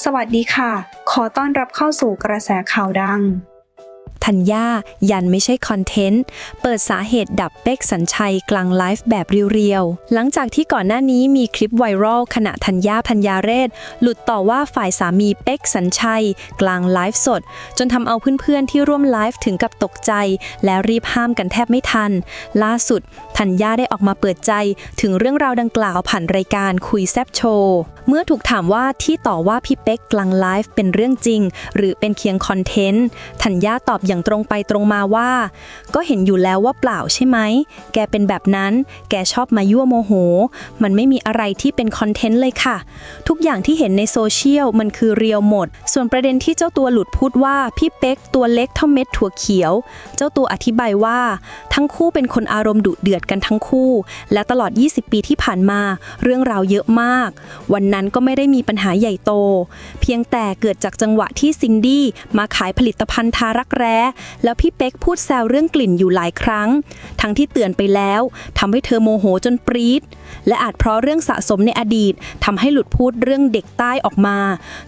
สวัสดีค่ะ ขอต้อนรับเข้าสู่กระแสข่าวดัง ธัญญายันไม่ใช่คอนเทนต์ เปิดสาเหตุดับเป๊กสัญชัยกลางไลฟ์แบบเรียวๆ หลังจากที่ก่อนหน้านี้มีคลิปไวรัลขณะธัญญาธัญญาเรศ หลุดต่อว่าฝ่ายสามีเป๊กสัญชัย กลางไลฟ์สด จนทำเอาเพื่อนๆที่ร่วมไลฟ์ถึงกับตกใจ และรีบห้ามกันแทบไม่ทัน ล่าสุดธัญญาได้ออกมาเปิดใจถึงเรื่องราวดังกล่าวผ่านรายการคุยแซบโชว์เมื่อถูกถามว่าที่ต่อว่าพี่เป๊กกลางไลฟ์เป็นเรื่องจริง หรือเป็นเคียงคอนเทนต์ธัญญาตอบอย่างตรงไปตรงมาว่า ก็เห็นอยู่แล้วว่าเปล่าใช่ไหม แกเป็นแบบนั้น แกชอบมายั่วโมโห มันไม่มีอะไรที่เป็นคอนเทนต์เลยค่ะ ทุกอย่างที่เห็นในโซเชียลมันคือเรียวหมด ส่วนประเด็นที่เจ้าตัวหลุดพูดว่าพี่เป๊กตัวเล็กเท่าเม็ดถั่วเขียว เจ้าตัวอธิบายว่า ทั้งคู่เป็นคนอารมณ์ดุเดือดกันทั้งคู่ และตลอด 20 ปีที่ผ่านมา เรื่องราวเยอะมาก วันนั้นก็ไม่ได้มีปัญหาใหญ่โต เพียงแต่เกิดจากจังหวะที่ซินดี้มาขายผลิตภัณฑ์ทารักแร้แล้วพี่เป๊กพูดแซวเรื่องกลิ่นอยู่หลายครั้ง ทั้งที่เตือนไปแล้วทำให้เธอโมโหจนปรี๊ดและอาจเพราะเรื่องสะสมในอดีตทำให้หลุดพูดเรื่องเด็กใต้ออกมา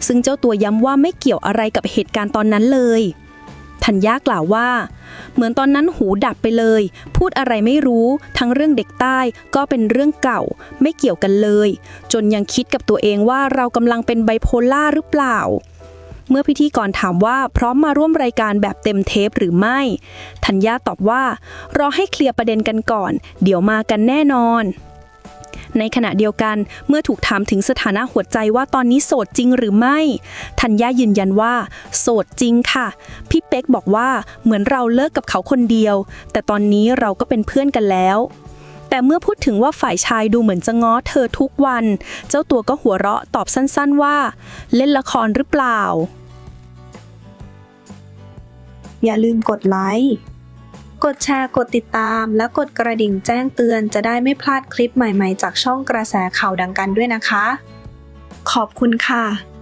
ซึ่งเจ้าตัวย้ำว่าไม่เกี่ยวอะไรกับเหตุการณ์ตอนนั้นเลยธัญญากล่าวว่า เหมือนตอนนั้นหูดับไปเลย พูดอะไรไม่รู้ทั้งเรื่องเด็กใต้ก็เป็นเรื่องเก่า ไม่เกี่ยวกันเลย จนยังคิดกับตัวเองว่าเรากำลังเป็นไบโพล่าหรือเปล่า เมื่อพิธีกรถามว่าพร้อมมาร่วมรายการแบบเต็มเทปหรือไม่ ธัญญาตอบว่า รอให้เคลียร์ประเด็นกันก่อน เดี๋ยวมากันแน่นอน ในขณะเดียวกันเมื่อถูกถามถึงสถานะหัวใจว่าตอนนี้โสดจริงหรือไม่ ธัญญายืนยันว่า โสดจริงค่ะ พี่เป๊กบอกว่าเหมือนเราเลิกกับเขาคนเดียว แต่ตอนนี้เราก็เป็นเพื่อนกันแล้ว แต่เมื่อพูดถึงว่าฝ่ายชายดูเหมือนจะง้อเธอทุกวัน เจ้าตัวก็หัวเราะตอบสั้นๆว่า เล่นละครหรือเปล่า อย่าลืมกดไลค์ กดแชร์ กดติดตาม และกดกระดิ่งแจ้งเตือนจะได้ไม่พลาดคลิปใหม่ๆ จากช่องกระแสข่าวดังกันด้วยนะคะ ขอบคุณค่ะ